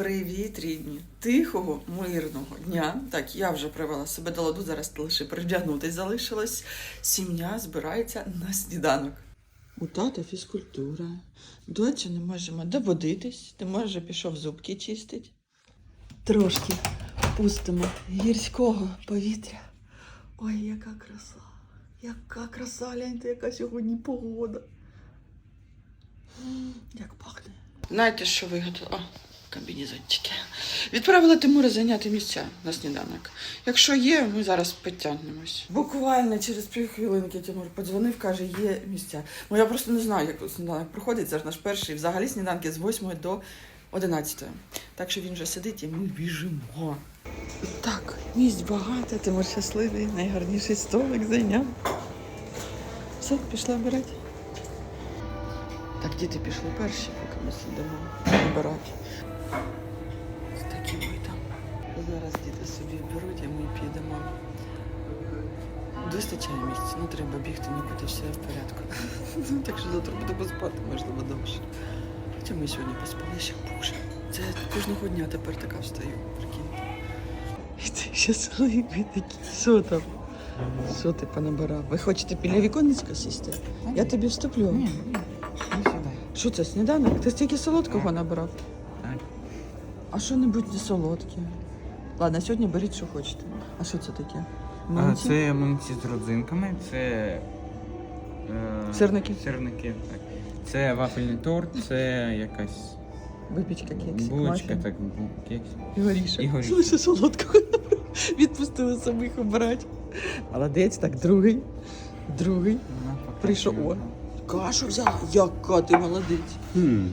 Привіт, рідні! Тихого, мирного дня. Так, я вже привела себе до ладу, зараз лише привдягнутись залишилось. Сім'я збирається на сніданок. У тата фізкультура. Доча не можемо доводитись, ти може пішов зубки чистить. Трошки пустимо гірського повітря. Ой, яка краса! Яка краса, гляньте, яка сьогодні погода. Як пахне. Знаєте, що вигадала? О, комбінезончики. Відправила Тимура зайняти місця на сніданок. Якщо є, ми зараз підтягнемось. Буквально через півхвилинки Тимур подзвонив, каже, є місця. Ну я просто не знаю, як сніданок проходить. Це ж наш перший. Взагалі сніданки з 8 до 11. Так що він вже сидить і ми біжимо. Так, місць багато, Тимур щасливий, найгарніший столик зайняв. Все, пішла обирати. Діти пішли перші, поки ми сидимо такі там. Зараз діти собі беруть, а ми підемо. Вистачає місць, не треба бігти нікуди, все в порядку. Ну, так що завтра будемо спати, можливо, довше. Хоча ми сьогодні поспали ще боже. Це кожного дня тепер така встаю, прикиньте. І ти щасливий такий. Що там? Що ти понабирав? Ви хочете біля віконечка сісти? Я тобі вступлю. Що це, сніданок? Ти стільки солодкого набрав? Так. А що-небудь не солодке. Ладно, сьогодні беріть, що хочете. А що це таке? А, Млинці? це млинці з родзинками, це. Е, Сирники? Сирники, так. Це вафельний торт, це якась Випічка кексик, булочка, мафін. так, бу- кекс. І горішок. І горішок. Лише солодкого набрав. Відпустили самих обирати. Молодець, так, другий. Другий. Вона поки Прийшов. що- О. Кашу взяла. Яка ти молодець. Хм,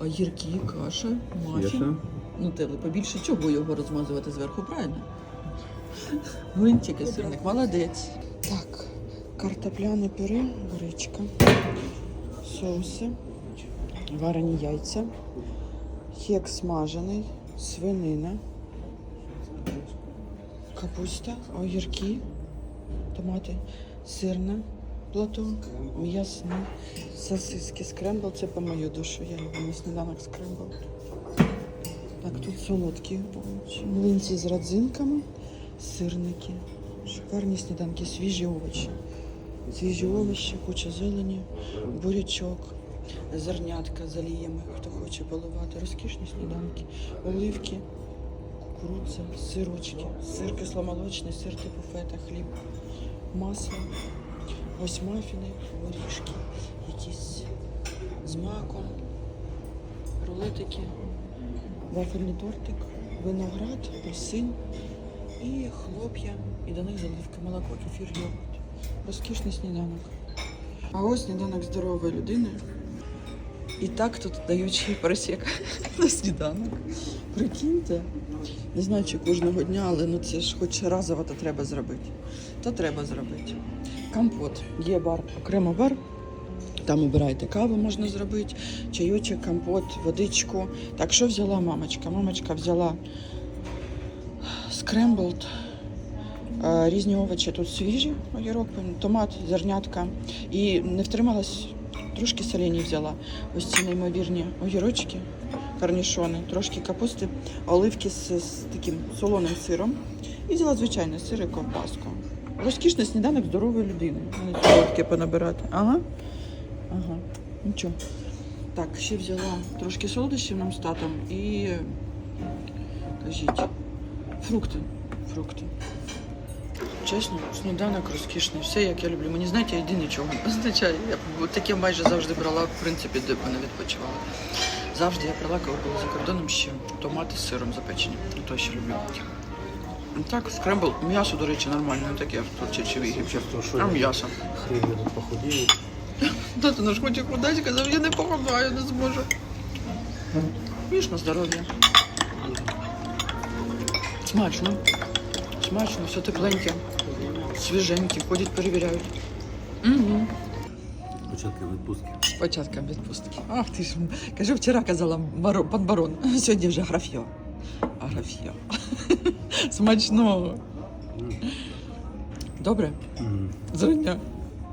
А гіркі, каша, мафін. ясно. Нутелли побільше чого його розмазувати зверху, правильно? Млинчики сирник, молодець. Так, картопляне пюре, гречка, соуси, варені яйця, хек смажений, свинина, капуста, огірки, томати, сирне плато, м'ясне, сосиски, скрембл. Це по мою душу. Я люблю на сніданок скрембл. Так, тут солодкі. Млинці з родзинками, сирники, шикарні сніданки, свіжі овочі. Свіжі овочі, куча зелені, бурячок, зернятка з оліями, хто хоче поливати, розкішні сніданки, оливки, кукурудза, сирочки, сир кисломолочний, сир типу фета, хліб, масло, ось мафіни, горішки, якісь з маком, рулетики вафельний тортик, виноград, апельсин і хлоп'я, і до них заливки молоко, кефір, йогурт. Розкішний сніданок. А ось сніданок здорової людини. І так тут дають ще просік на сніданок. Прикиньте. Не знаю, чи кожного дня, але ну це ж хоч разово то треба зробити. То треба зробити. Компот. Є бар, окремо бар. Там обирайте каву, можна зробити, чайочок, компот, водичку. Так, що взяла мамочка? Мамочка взяла скремблд, різні овочі тут свіжі, огірок, томат, зернятка. І не втрималась, трошки солені взяла. Ось ці неймовірні огірочки, корнішони, трошки капусти, оливки з, з таким солоним сиром. І взяла звичайний сир і ковбаску. Розкішний сніданок здорової людини. Не солодке понабирати. Ага. Ага, нічого. Так, ще взяла трошки солодощів нам з татом і кажіть, фрукти. Фрукти. Чесно, сніданок розкішний, все як я люблю. Мені знаєте, єдине чого не означає. Я таке майже завжди брала, в принципі, де б не відпочивала. Завжди я брала, коли була за кордоном ще томати з сиром запечені. Ну, То ще люблю. Так, скрембл, м'ясо, до речі, нормальне, не таке в що А м'ясо. хрін я тут похудів. Тато наш хоче худати, казав, я не похудаю, не зможу. Їж на здоров'я. Смачно. Смачно, все тепленьке, свіженьке, ходять, перевіряють. Угу. Початки відпустки. З початком відпустки. Ах ти ж, кажу, вчора казала барон, пан барон, сьогодні вже графьо. А графьо. Смачного. Добре? Зрання.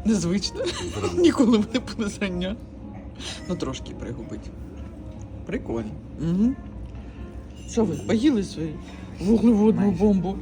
Незвично. Ніколи не буде зрання. Ну трошки пригубить. Прикольно. Угу. Що ви, поїли свою вуглеводну бомбу?